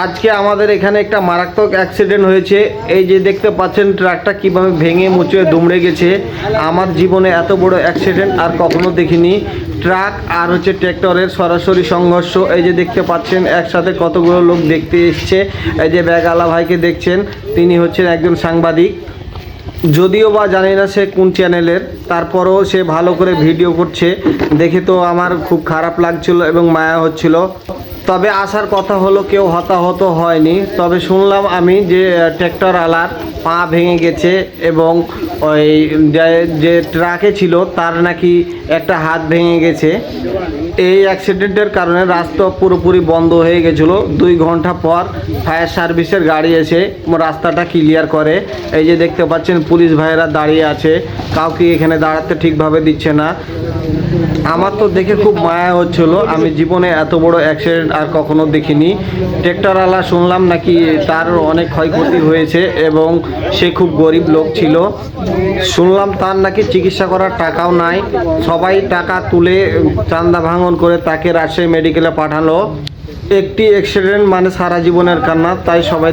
আজকে আমাদের এখানে একটা মারাত্মক অ্যাক্সিডেন্ট হয়েছে। এই যে দেখতে পাচ্ছেন, ট্রাকটা কীভাবে ভেঙে মুচড়ে দুমড়ে গেছে। আমার জীবনে এত বড় অ্যাক্সিডেন্ট আর কখনো দেখিনি। ট্রাক আর হচ্ছে ট্র্যাক্টরের সরাসরি সংঘর্ষ। এই যে দেখতে পাচ্ছেন, একসাথে কতগুলো লোক দেখতে এসছে। এই যে ব্যাগালা ভাইকে দেখছেন, তিনি হচ্ছেন একজন সাংবাদিক। যদিও বা জানি না সে কোন চ্যানেলের, তারপরও সে ভালো করে ভিডিও করছে। দেখে তো আমার খুব খারাপ লাগছিল এবং মায়া হচ্ছিল। তবে আসার কথা হলো কেউ হতাহত হয়নি। তবে শুনলাম আমি যে ট্র্যাক্টর আলার পা ভেঙে গেছে এবং ওই যে- ট্রাকে ছিল, তার নাকি একটা হাত ভেঙে গেছে। এই অ্যাক্সিডেন্টের কারণে রাস্তা পুরোপুরি বন্ধ হয়ে গেছিল। দুই ঘণ্টা পর ফায়ার সার্ভিসের গাড়ি এসে রাস্তাটা ক্লিয়ার করে। এই যে দেখতে পাচ্ছেন, পুলিশ ভাইয়েরা দাঁড়িয়ে আছে। কাউকে এখানে দাঁড়াতে ঠিকভাবে দিচ্ছে না। আমার তো দেখে খুব মায়া হচ্ছিল। আমি জীবনে এত বড় অ্যাক্সিডেন্ট আর কখনো দেখিনি। ট্রেক্টরওয়ালা শুনলাম নাকি তার অনেক ক্ষয়ক্ষতি হয়েছে এবং সে খুব গরিব লোক ছিল। শুনলাম তার নাকি চিকিৎসা করার টাকাও নাই। সবাই টাকা তুলে চান্দা ভাঙন করে তাকে রাজশাহী মেডিকেলে পাঠালো। একটি অ্যাক্সিডেন্ট মানে সারা জীবনের কান্না, তাই সবাই